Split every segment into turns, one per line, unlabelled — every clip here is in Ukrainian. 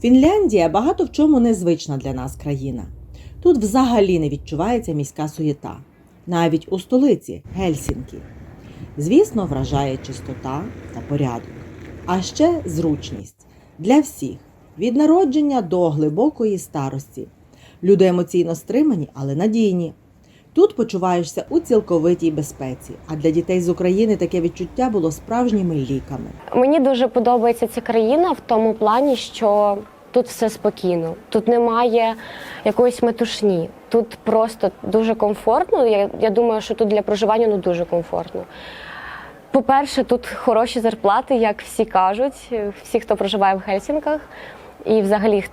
Фінляндія багато в чому незвична для нас країна. Тут взагалі не відчувається міська суєта, навіть у столиці Гельсінкі. Звісно, вражає чистота та порядок, а ще зручність для всіх від народження до глибокої старості. Люди емоційно стримані, але надійні. Тут почуваєшся у цілковитій безпеці, а для дітей з України таке відчуття було справжніми ліками.
Мені дуже подобається ця країна в тому плані, що тут все спокійно, тут немає якоїсь метушні. Тут просто дуже комфортно. Я, я думаю, що тут для проживання ну дуже комфортно. По-перше, тут хороші зарплати, як всі кажуть, всі, хто проживає в Гельсінках, і взагалі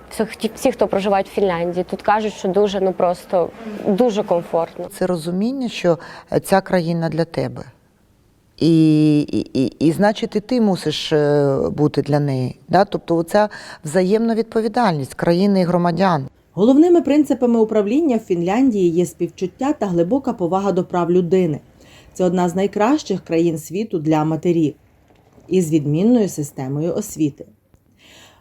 всі, хто проживають в Фінляндії, тут кажуть, що дуже ну просто дуже комфортно.
Це розуміння, що ця країна для тебе. І, і, і, і значить, і ти мусиш е, бути для неї. Да? Тобто, оця взаємна відповідальність країни і громадян.
Головними принципами управління в Фінляндії є співчуття та глибока повага до прав людини. Це одна з найкращих країн світу для матерів із відмінною системою освіти.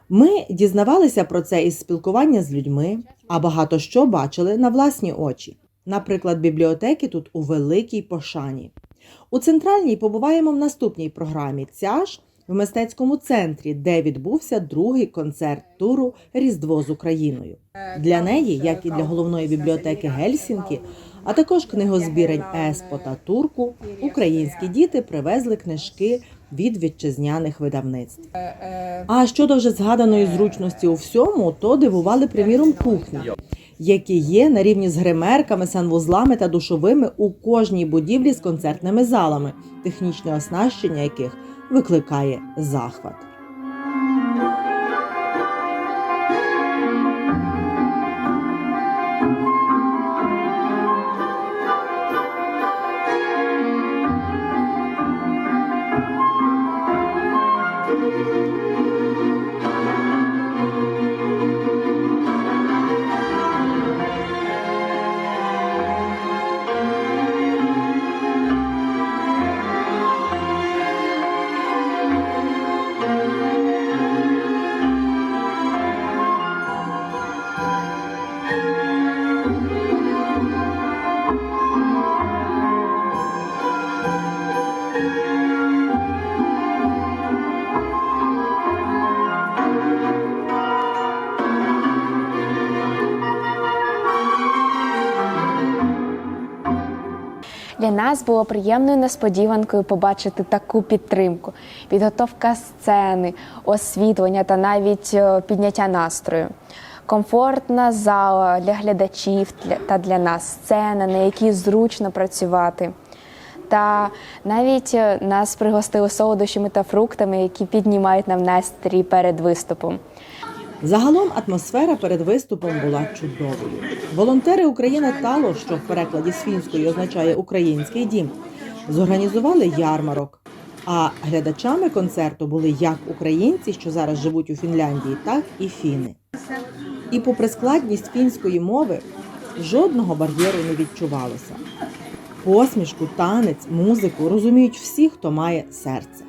Ми дізнавалися про це із спілкування з людьми, а багато що бачили на власні очі. Наприклад, бібліотеки тут у великій пошані. У центральній побуваємо в наступній програмі. Ця ж в мистецькому центрі, де відбувся другий концерт туру Різдво з Україною. Для неї, як і для головної бібліотеки Гельсінкі, а також книгозбірень Еспо та Турку, українські діти привезли книжки від вітчизняних видавництв. А щодо вже згаданої зручності у всьому, то дивували приміром кухні, які є на рівні з гримерками, санвузлами та душовими у кожній будівлі з концертними залами, технічне оснащення яких викликає захват.
Для нас було приємною несподіванкою побачити таку підтримку, підготовка сцени, освітлення та навіть е, підняття настрою. Комфортна зала для глядачів та для нас сцена, на якій зручно працювати. Та навіть е, нас пригостили солодощами та фруктами, які піднімають нам настрій перед виступом.
Загалом атмосфера перед виступом була чудовою. Волонтери України Тало, що в перекладі з фінської означає український дім, зорганізували ярмарок. А глядачами концерту були як українці, що зараз живуть у Фінляндії, так і фіни. І попри складність фінської мови, жодного бар'єру не відчувалося. Посмішку, танець, музику розуміють всі, хто має серце.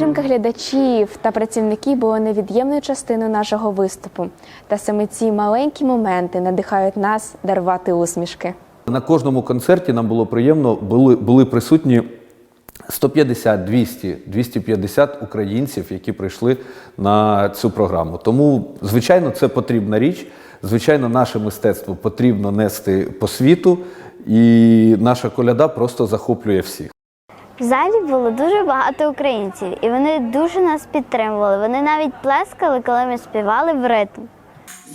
Підтримка глядачів та працівників була невід'ємною частиною нашого виступу. Та саме ці маленькі моменти надихають нас дарувати усмішки.
На кожному концерті нам було приємно, були, були присутні 150, 200, 250 українців, які прийшли на цю програму. Тому, звичайно, це потрібна річ. Звичайно, наше мистецтво потрібно нести по світу, і наша коляда просто захоплює всіх.
В залі було дуже багато українців, і вони дуже нас підтримували. Вони навіть плескали, коли ми співали в ритм.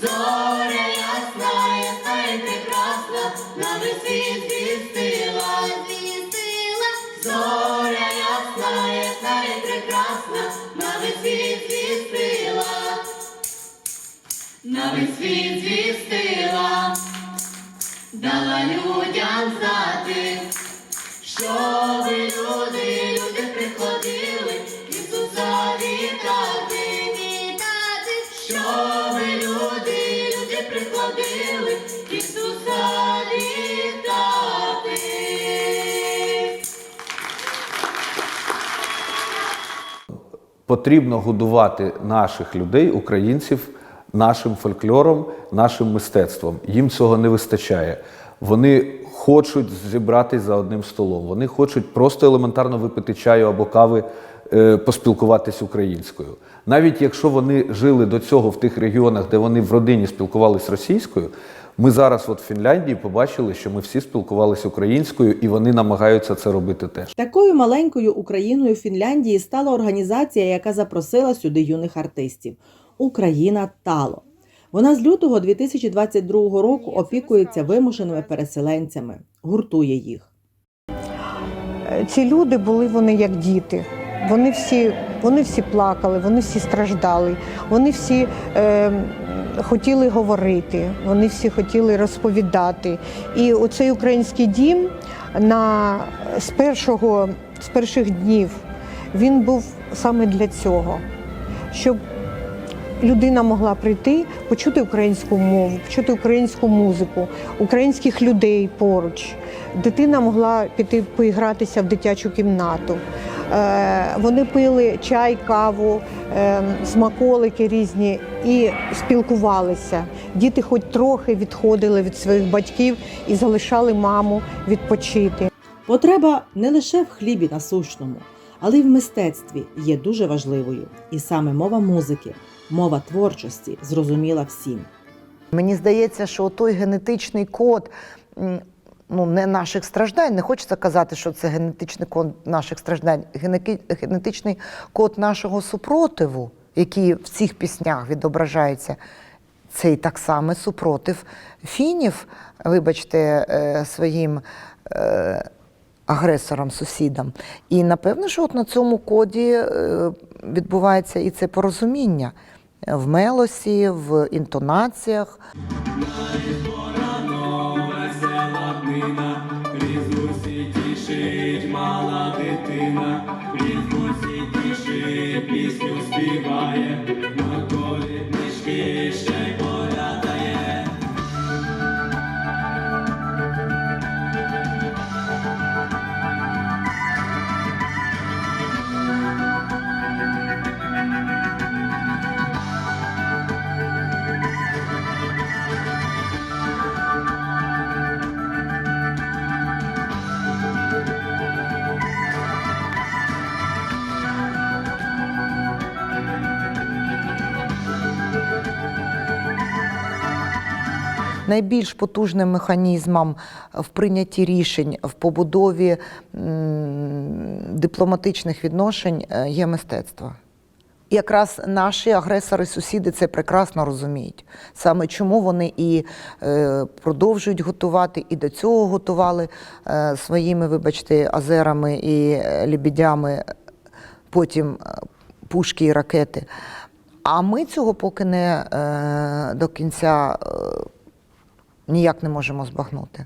Зоря ясна, ясна і прекрасна, на весь світ звістила, звістила. Зоря ясна, ясна і прекрасна, на весь світ звістила. на весь світ звістила, дала людям знати, щоб люди, люди приходили Ісуса вітати, вітати, щоб люди, люди приходили Ісуса вітати.
Потрібно годувати наших людей, українців, нашим фольклором, нашим мистецтвом. Їм цього не вистачає. Вони хочуть зібратись за одним столом. Вони хочуть просто елементарно випити чаю або кави, е, поспілкуватись українською. Навіть якщо вони жили до цього в тих регіонах, де вони в родині спілкувались російською, ми зараз, от в Фінляндії, побачили, що ми всі спілкувалися українською, і вони намагаються це робити теж.
Такою маленькою Україною Фінляндії стала організація, яка запросила сюди юних артистів Україна Тало. Вона з лютого 2022 року опікується вимушеними переселенцями, гуртує їх.
ці люди були вони як діти. Вони всі, вони всі плакали, вони всі страждали, вони всі е, хотіли говорити, вони всі хотіли розповідати. І оцей український дім на, з, першого, з перших днів він був саме для цього, щоб людина могла прийти, почути українську мову, почути українську музику, українських людей поруч. Дитина могла піти поігратися в дитячу кімнату. Е, Вони пили чай, каву, е, смаколики різні і спілкувалися. Діти хоч трохи відходили від своїх батьків і залишали маму відпочити.
Потреба не лише в хлібі насущному, але й в мистецтві є дуже важливою. І саме мова музики, мова творчості зрозуміла всім.
Мені здається, що той генетичний код ну, не наших страждань, не хочеться казати, що це генетичний код наших страждань, генетичний код нашого супротиву, який в цих піснях відображається. Це і так само супротив фінів, вибачте, е, своїм е, агресорам, сусідам. І напевно, що от на цьому коді е, відбувається і це порозуміння в мелосі, в інтонаціях. Найбільш потужним механізмом в прийнятті рішень в побудові дипломатичних відношень е, є мистецтво. Якраз наші агресори-сусіди це прекрасно розуміють. Саме чому вони і е, продовжують готувати, і до цього готували е, своїми, вибачте, азерами і лебідями, потім пушки і ракети. А ми цього поки не до кінця ніяк не можемо збагнути.